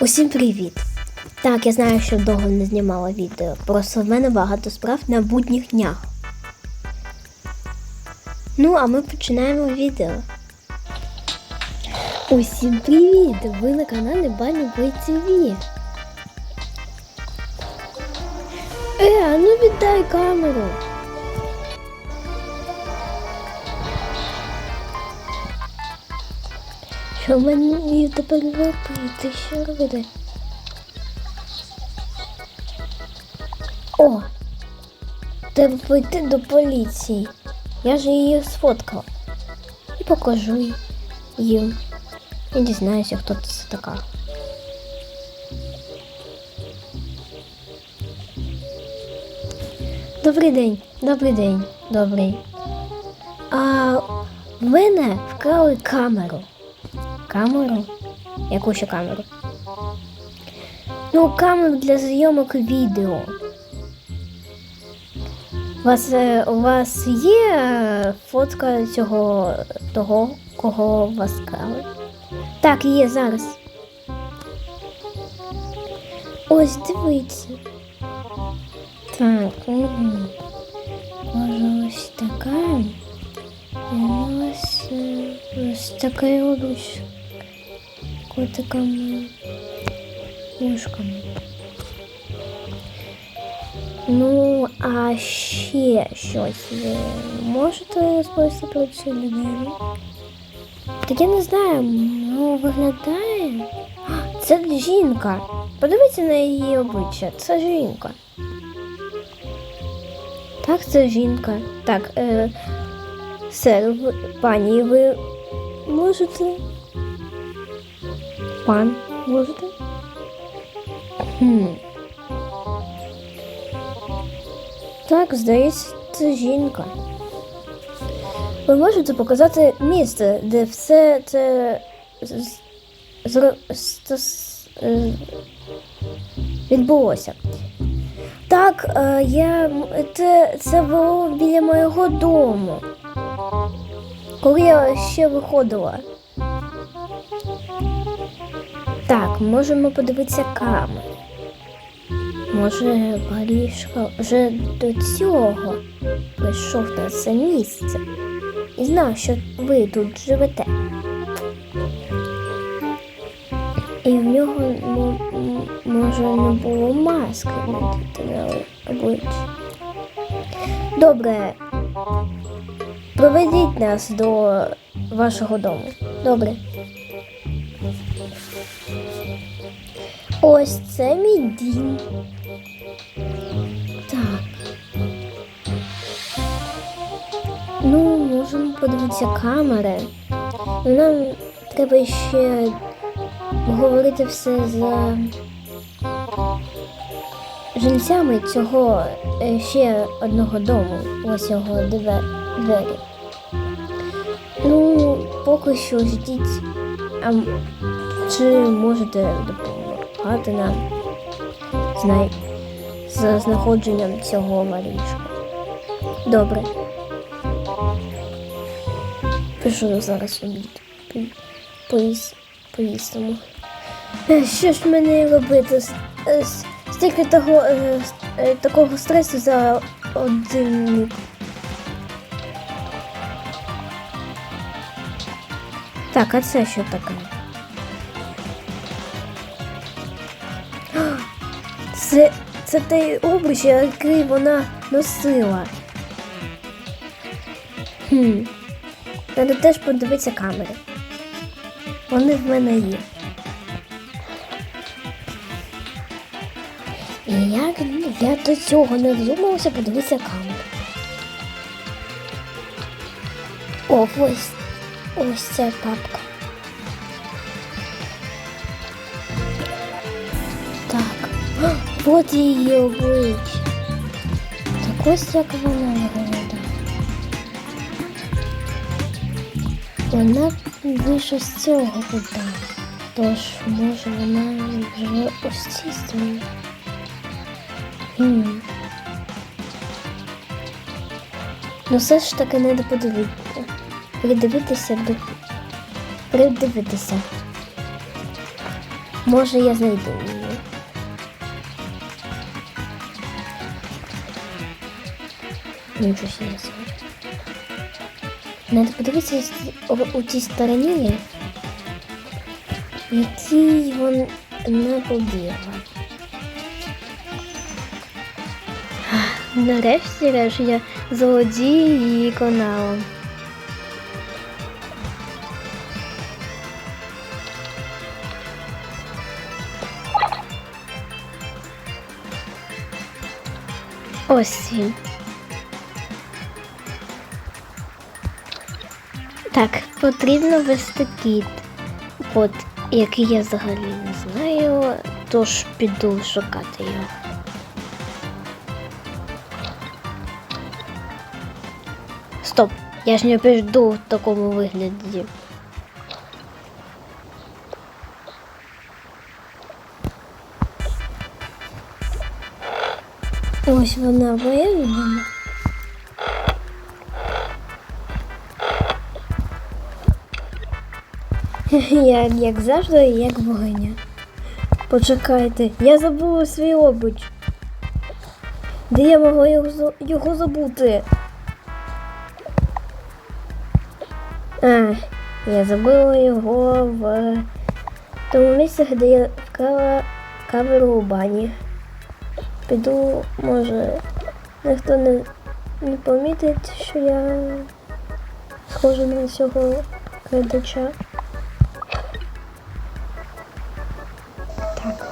Усім привіт! Так, я знаю, що довго не знімала відео. Просто в мене багато справ на будніх днях. Ну, а ми починаємо відео. Усім привіт! Ви на каналі Бані ТВ. Е, ну віддай камеру. Що мені тепер робити? Що робити? О! Треба пойти до поліції. Я ж її сфоткала. І покажу їм. Я дізнаюся, хто це така. Добрий день, добрий день, добрий. А в мене вкрали камеру. Камеру? Яку ще камеру? Ну, камеру для зйомок відео. У вас, е, у вас є е, фотка цього того, кого вас крали? Так, є зараз. Ось дивіться. Так. Може ось така. Ось, е, ось така робиш котиками, мушками. Ну, а ще щось ви можете розповісти про цю людину? Так я не знаю, ну виглядає. А, Це жінка. Подивіться на її обличчя. Це жінка. Так, це жінка. Так, е, сер, пані, ви можете. Пан, можете? Так, здається, це жінка. Ви можете показати місце, де все це зро- е, відбулося. Так, е, я це, це було біля моєго дому. Коли я ще виходила. Так, можемо подивитися камери. Може, Барішка вже до цього прийшов на це місце і знав, що ви тут живете. І в нього може не було маски на обличчі. Добре. Проведіть нас до вашого дому. Добре. Ось це мій дім. Так. Ну, можемо подивитися камери. Нам треба ще говорити все з жильцями цього е, ще одного дому. Ось його двері. Ну, поки що ждіть. А чи можете допомагати нам з, з знаходженням цього Марішка? Добре. Пишу зараз обід. Поїс... Поїстимо. Що ж мені робити? Стільки того, е, е, такого стресу за один. Так, а це що таке? Це, це той обруч, який вона носила. Хм. Треба теж подивитися камери. Вони в мене є. І як я до цього не додумалася подивитися камери. О, ось. Ось ця папка. От її обличчя. Так ось як вона виглядає. Вона вийшла з цього кута. Тож, може, вона живе ось цій стороні. Ну все ж таки треба подивитися. Придивитися до. Придивитися. Може я знайду її. Нічого себе. Надо подивитися у- тій стороні, який він не побігла. Нарешті реш, я злодій її каналом. Ось він. Так, потрібно вести кіт. От, який я взагалі не знаю, тож піду шукати його. Стоп, я ж не піду в такому вигляді. Ось вона виявлена. Як, як завжди, як богиня. Почекайте, я забула свій обуч. Де я могла його, його забути? А, я забула його в тому місці, де я вкрала камеру у бані. Піду, може, ніхто не, не помітить, що я схожа на цього глядача.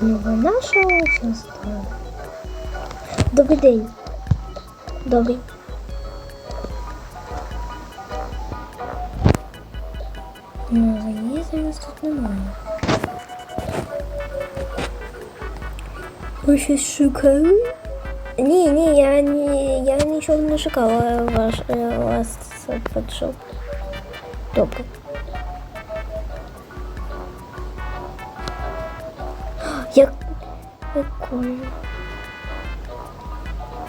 Вона що стала? Добрий день. Добрий. Ну, заїзду у нас тут немає. Ви щось шукали? Ні, ні, я, ні, я нічого не шукала ваш, е, вас підшов. Добре. Як прикольно.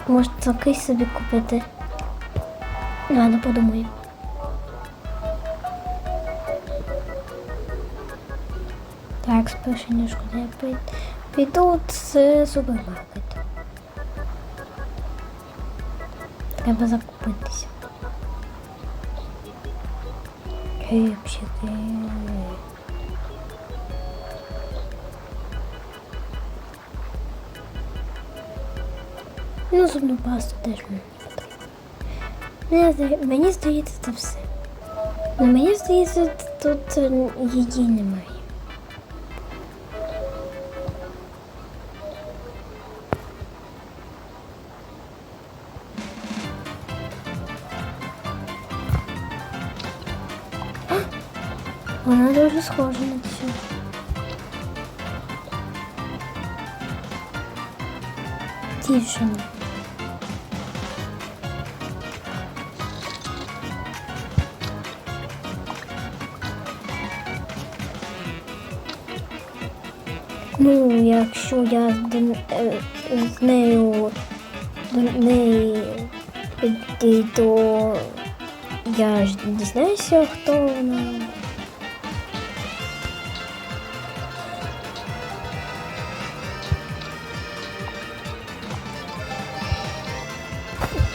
Може такий собі купити. Ладно, подумаю. Так, спершу не шкода, я піду в супермаркет. Треба закупитися. Кепчики. Ну, зубну пасту теж мені потрібно. Мені, здається, це все. Ну, мені здається, тут е, її немає. Вона дуже схожа на цю. Дівчина. Ну, якщо я з, е, з нею до неї підійду, я ж дізнаюся, хто вона.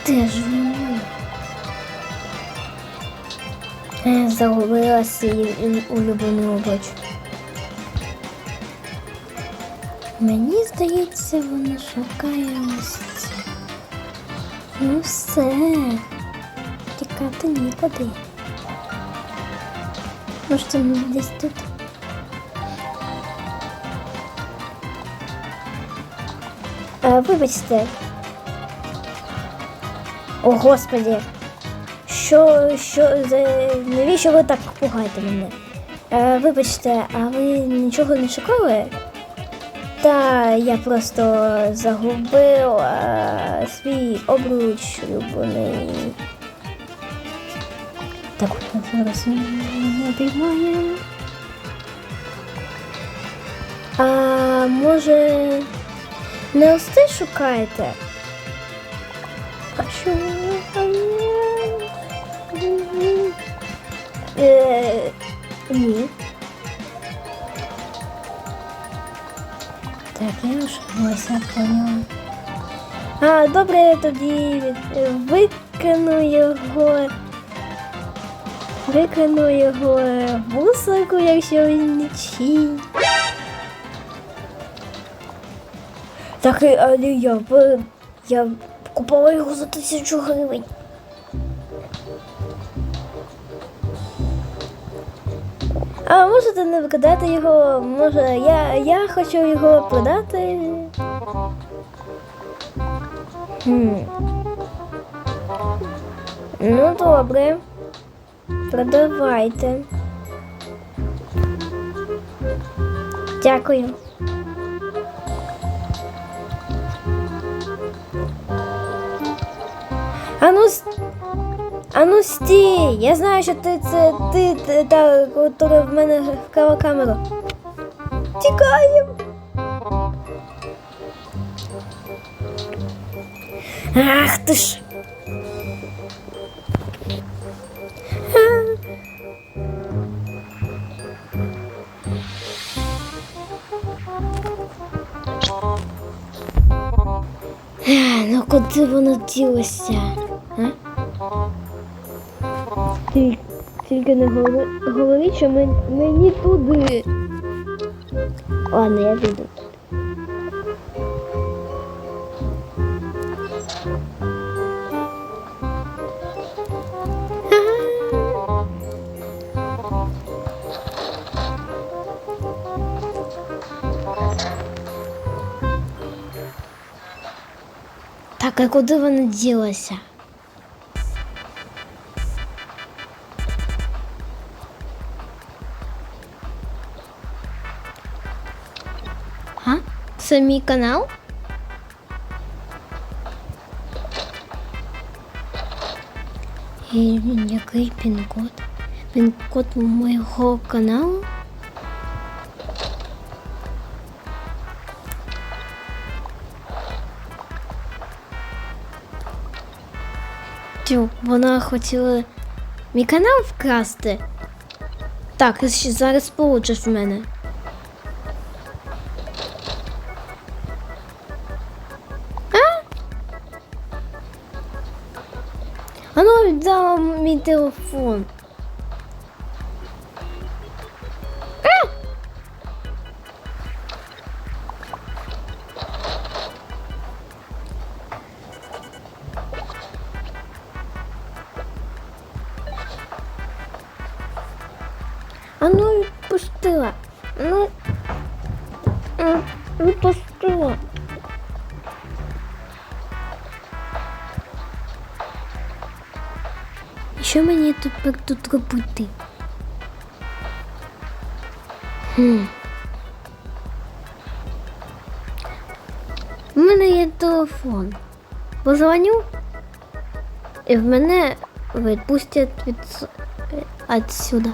Де ж вона? Я загубила свій улюблений обруч. Мені здається, вона шукає ось це. Ну все. Тікати нікуди. Може, це мені десь тут. А, вибачте. О, господи. Що, що, навіщо ви так пугаєте мене? Е, вибачте, а ви нічого не шукали? Та я просто загубив е, свій обруч улюблений. Так от зараз мене обіймає. А може не ось шукаєте? А що? Е, ні. Я вже ось я поняла. А, добре, я тоді викину його. Викину його в мусорку, якщо він не чий. Так, і- але я, я купила його за тисячу гривень. А можете не викидати його? Може, я, я хочу його продати. Хм. Ну, добре. Продавайте. Дякую. А ну, а ну стій! Я знаю, що ти це ти, ти та, яка в мене вкрала камеру. Тікаємо! Ах ти ж! Ну куди воно ділося? Тільки не говори, що мен- мені туди. Ладно, я піду. Так, а куди вона ділася? Це мій канал? І який пін-код? Пін-код моєго каналу? Тю, вона хотіла мій канал вкрасти. Так, зараз получиш в мене. Телефон. А! А ну відпустила. Ну, м, відпустила. тепер тут робити? Хм. У мене є телефон. Позвоню, і в мене відпустять від... отсюда.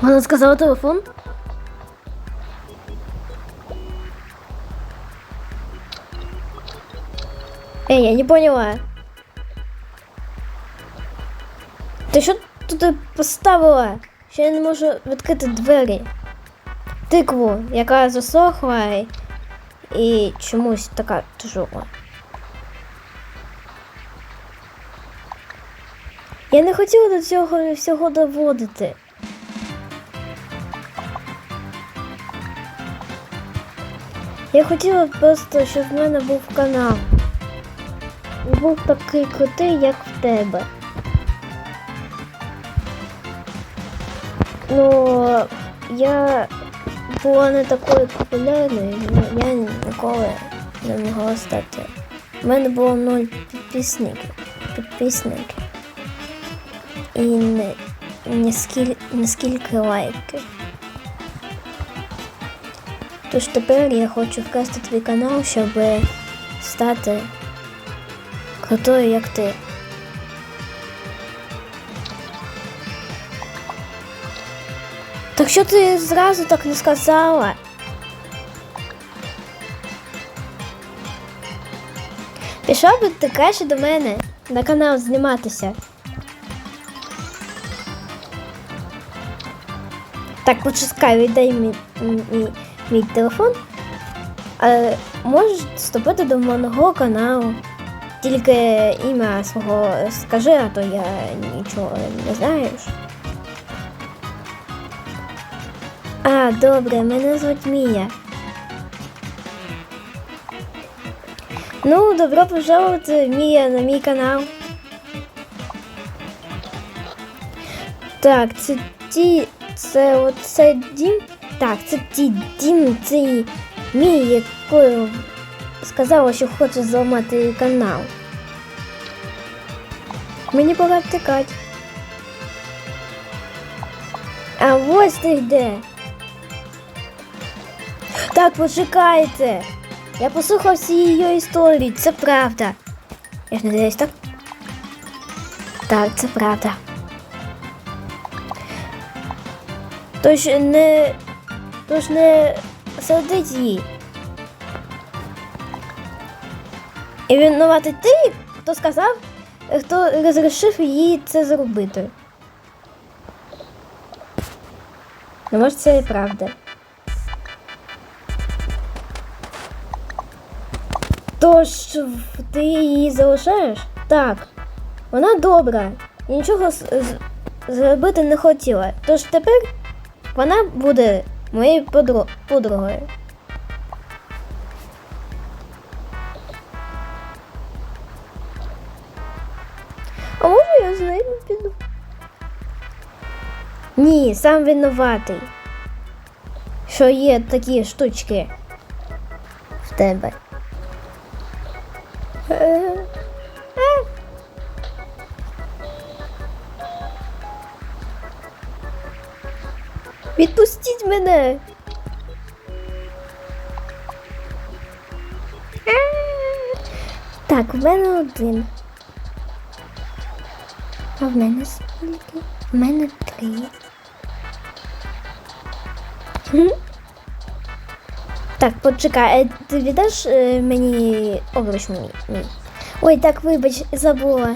Вона сказала телефон? Эй, я не поняла. Ти що туди поставила? Що я не можу відкрити двері? Тикву, яка засохла і- чомусь така тяжола. Я не хотіла до цього всього доводити. Я хотіла просто, щоб в мене був канал. Був такий крутий, як в тебе. Ну, я була не такою популярною, ну, я ніколи не могла стати. У мене було нуль підписників. підписників. І не, не, скіль, не скільки лайків. Тож тепер я хочу вкрасти твій канал, щоб стати крутою, як ти. Так що ти зразу так не сказала? Пішов би ти краще до мене на канал зніматися. Так, почекай, віддай мій, мій, мій телефон. А можеш вступити до мого каналу. Тільки ім'я свого скажи, а то я нічого не знаю. А, добре, мене звуть Мія. Ну, добро пожаловать, Мія, на мій канал. Так, це ті. Це оце дім. Так, це ті дім, це мій, якою сказала, що хоче зламати канал. Мені пора втикати. А ось ти де. Так, почекайте. Я послухав всі її історії, це правда. Я ж не дивлюсь, так? Так, це правда. Тож не. Тож не сердить її. І винувати ти, хто сказав, хто розрішив їй це зробити. Ну, може, це і правда. Тож ти її залишаєш? Так. Вона добра і нічого зробити не хотіла. Тож тепер вона буде моєю подро- подругою. А може я з нею піду? Ні, сам винуватий. Що є такі штучки в тебе. Так, в мене один. А в мене скільки? В мене три. Так, почекай, е, ти віддаш е, мені обруч? Мій? Ой, так вибач, забула.